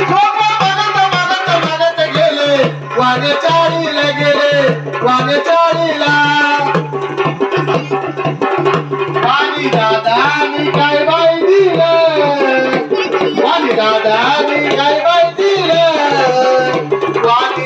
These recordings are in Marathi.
जोगवा गेले. वाणे चाळीला गेले. वाणे वाणी काय बाई दिलं? वाणी काय बाई दिलं? वाणी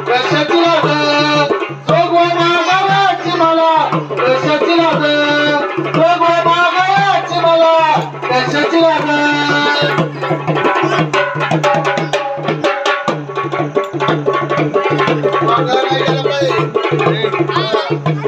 कशाची लाज जोगवा मागायची मला. कशाची लाज जोगवा मागायची मला. कशाची लाज मागा नाही गेलं पाहिजे.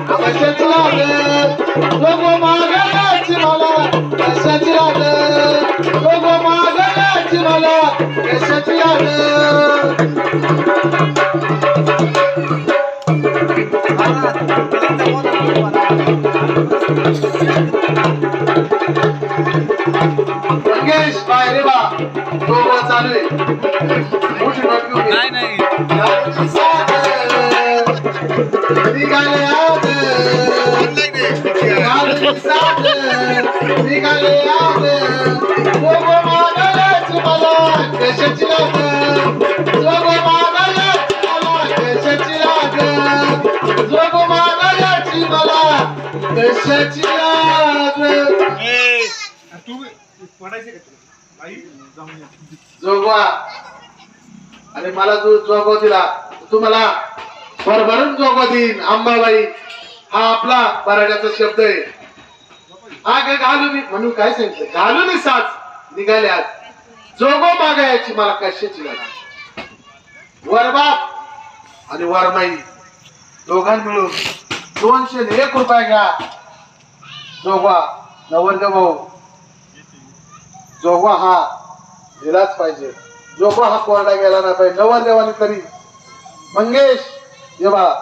कशाची लाग लोक मागायची मला कशाची लोक मागायची मला कशाची बाहेर बा चालू आहे नाही. नाही कशाची मला तू पडायचे का तुला जोगवा. आणि मला जो जोगवा दिला तुम्हाला भरभरून जोगवा देईन अंबाबाई. हा आपला मराठ्याचा शब्द आहे. आग घालून म्हणून काय सांगितलं? घालून साच निघाले आज. जोगो मागायची मला कशाची गरज? वरबाप आणि वरमाई दोघां मिळून दोनशे एक रुपये घ्या. जोगवा नवरदेव भाऊ. जोगवा हा दिलाच पाहिजे. जोगवा हा कोरडा गेला नाही पाहिजे नवरदेवाने तरी. मंगेश! 要吧？